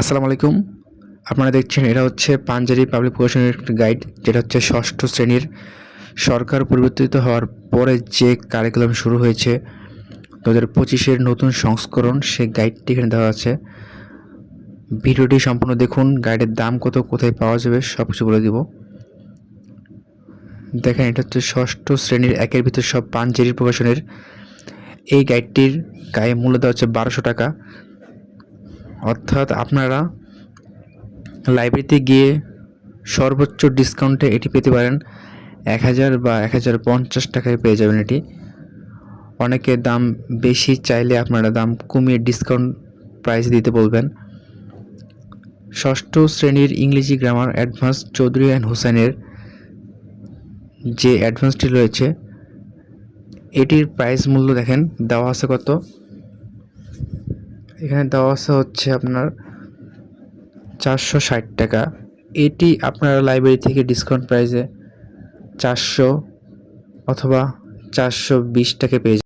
আসসালামু আলাইকুম। আপনারা দেখছেন, এটা হচ্ছে পাঞ্জারি পাবলিক প্রশাসনের একটি গাইড যেটা হচ্ছে ষষ্ঠ শ্রেণির সরকার পরিবর্তিত হওয়ার পরে যে কারিকুলাম শুরু হয়েছে দু হাজার পঁচিশের নতুন সংস্করণ, সেই গাইডটি এখানে দেওয়া আছে। ভিডিওটি সম্পূর্ণ দেখুন গাইডের দাম কত, কোথায় পাওয়া যাবে সব কিছু বলে দিব। দেখেন, এটা হচ্ছে ষষ্ঠ শ্রেণির একের ভিতর সব পাঞ্জারি প্রকাশনের এই গাইডটির গায়ে মূল্য দেওয়া হচ্ছে বারোশো টাকা। অর্থাৎ আপনারা লাইব্রেরিতে গিয়ে সর্বোচ্চ ডিসকাউন্টে এটি পেতে পারেন। এক হাজার বা এক হাজার পঞ্চাশ টাকায় পেয়ে যাবেন এটি। অনেকে দাম বেশি চাইলে আপনারা দাম কমিয়ে ডিসকাউন্ট প্রাইস দিতে বলবেন। ষষ্ঠ শ্রেণির ইংরেজি গ্রামার অ্যাডভান্স চৌধুরী অ্যান্ড হোসেনের যে অ্যাডভান্সটি রয়েছে, এটির প্রাইস মূল্য দেখেন, দেওয়া আছে কত? এখানে দেওয়া আছে হচ্ছে আপনার চারশো ষাট টাকা এটি আপনার লাইব্রেরি থেকে ডিসকাউন্ট প্রাইসে চারশো অথবা চারশো বিশ টাকা পেয়ে।